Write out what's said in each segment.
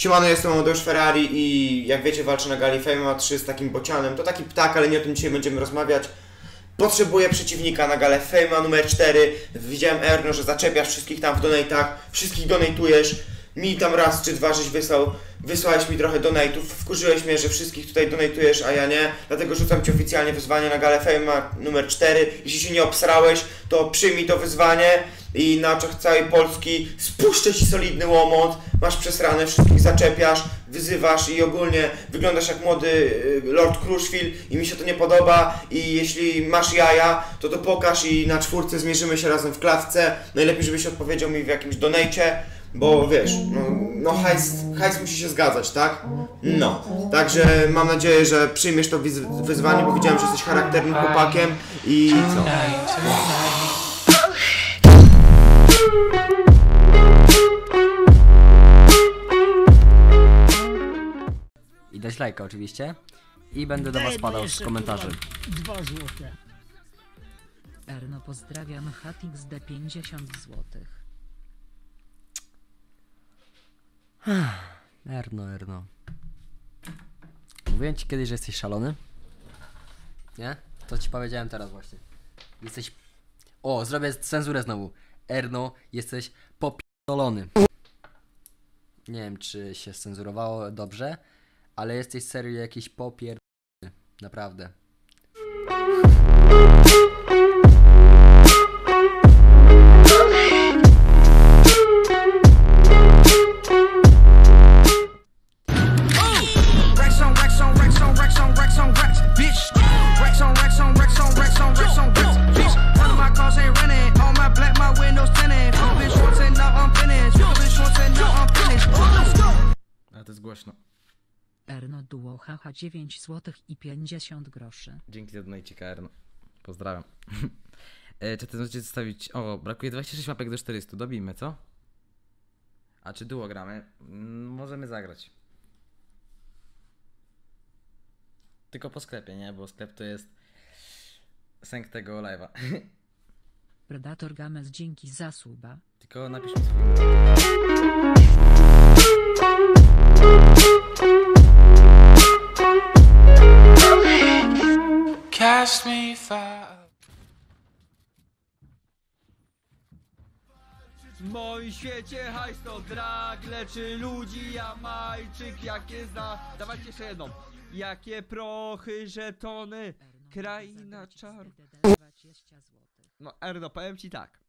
Siemano, jestem Amadeusz Ferrari i jak wiecie walczę na gali Fame 3 z takim bocianem. To taki ptak, ale nie o tym dzisiaj będziemy rozmawiać. Potrzebuję przeciwnika na galę Fame numer 4. Widziałem Erno, że zaczepiasz wszystkich tam w donate'ach, wszystkich donatujesz. Mi tam raz czy dwa żeś wysłał, wysłałeś mi trochę donate'ów, wkurzyłeś mnie, że wszystkich tutaj donatujesz, a ja nie. Dlatego rzucam Ci oficjalnie wyzwanie na galę Fame numer 4. Jeśli się nie obsrałeś, to przyjmij to wyzwanie i na oczach całej Polski spuszczę Ci solidny łomot. Masz przesrane, wszystkich zaczepiasz, wyzywasz i ogólnie wyglądasz jak młody y, Lord Crushfield i mi się to nie podoba i jeśli masz jaja, to to pokaż i na czwórce zmierzymy się razem w klatce. Najlepiej, żebyś odpowiedział mi w jakimś donejcie, bo wiesz, no, no hajs, hajs musi się zgadzać, tak? No, także mam nadzieję, że przyjmiesz to wyzwanie, bo widziałem, że jesteś charakternym chłopakiem i co? I dać lajka oczywiście. I będę do was padał z komentarzy. Dwa złote. Erno pozdrawiam Hatix D 50 złotych. Erno, Erno. Mówiłem ci kiedyś, że jesteś szalony? Nie? To ci powiedziałem teraz właśnie. Jesteś... O, zrobię cenzurę znowu. Erno, jesteś popierdolony. Nie wiem, czy się scenzurowało dobrze, ale jesteś serio jakiś popierdolony. Naprawdę. Głośno. Erno Duo HH 9 złotych i 50 groszy. Dzięki za donajcie KR. Pozdrawiam. e, czy ty możecie zostawić... O, brakuje 26 mapek do 400. Dobijmy, co? A czy duo gramy? Mm, możemy zagrać. Tylko po sklepie, nie? Bo sklep to jest sęk tego live'a. Predator Games dzięki za suba. Tylko napiszmy swój. Cast me. W moim świecie hajs to drag, leczy ludzi Jamajczyk, jakie zna... Dawajcie jeszcze jedną. Jakie prochy, żetony, kraina czar... 20 złotych. No Erno, powiem ci tak.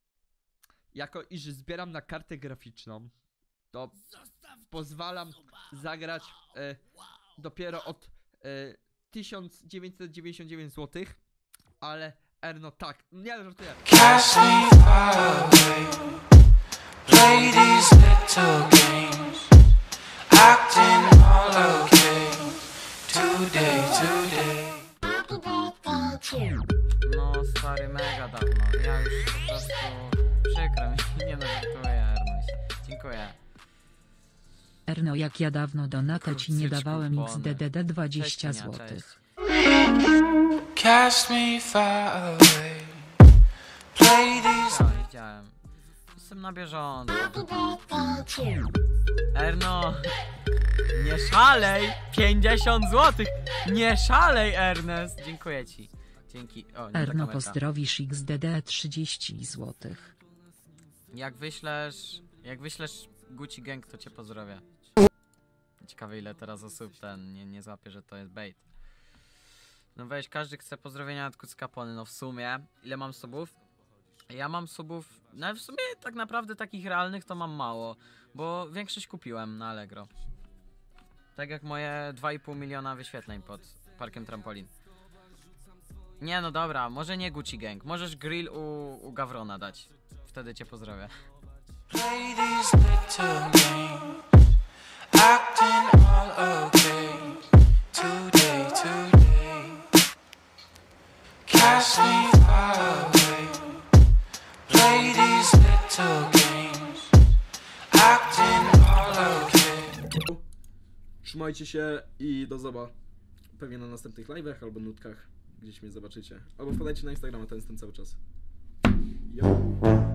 Jako iż zbieram na kartę graficzną, to pozwalam zagrać e, dopiero od e, 1999 zł, ale Erno tak, nie żartuję. Cast me far away. Play these little games. Acting all okay. Today, today. No stary, mega dawno. Erno jak ja dawno donata ci nie dawałem. XDDD 20 Cześć, Ania, złotych. Cast me far away. Play these. Widziałem. Jestem na bieżąco. Erno! Nie szalej! 50 zł! Nie szalej, Ernest! Dziękuję ci. Dzięki. O, nie Erno pozdrowisz XDD 30 złotych. Jak wyślesz... Jak wyślesz Gucci Gang, to cię pozdrowię. Ciekawe ile teraz osób ten nie, nie złapie, że to jest bait. No weź, każdy chce pozdrowienia od Kuckapony, no w sumie. Ile mam subów? Ja mam subów, no w sumie tak naprawdę takich realnych to mam mało, bo większość kupiłem na Allegro. Tak jak moje 2,5 miliona wyświetleń pod parkiem trampolin. Nie no dobra, może nie Gucci Gang, możesz grill u, u Gawrona dać. Wtedy cię pozdrowię. Trzymajcie się i do zoba. Pewnie na następnych live'ach albo nutkach. Gdzieś mnie zobaczycie. Albo wpadajcie na Instagrama, ten jestem cały czas. Yo.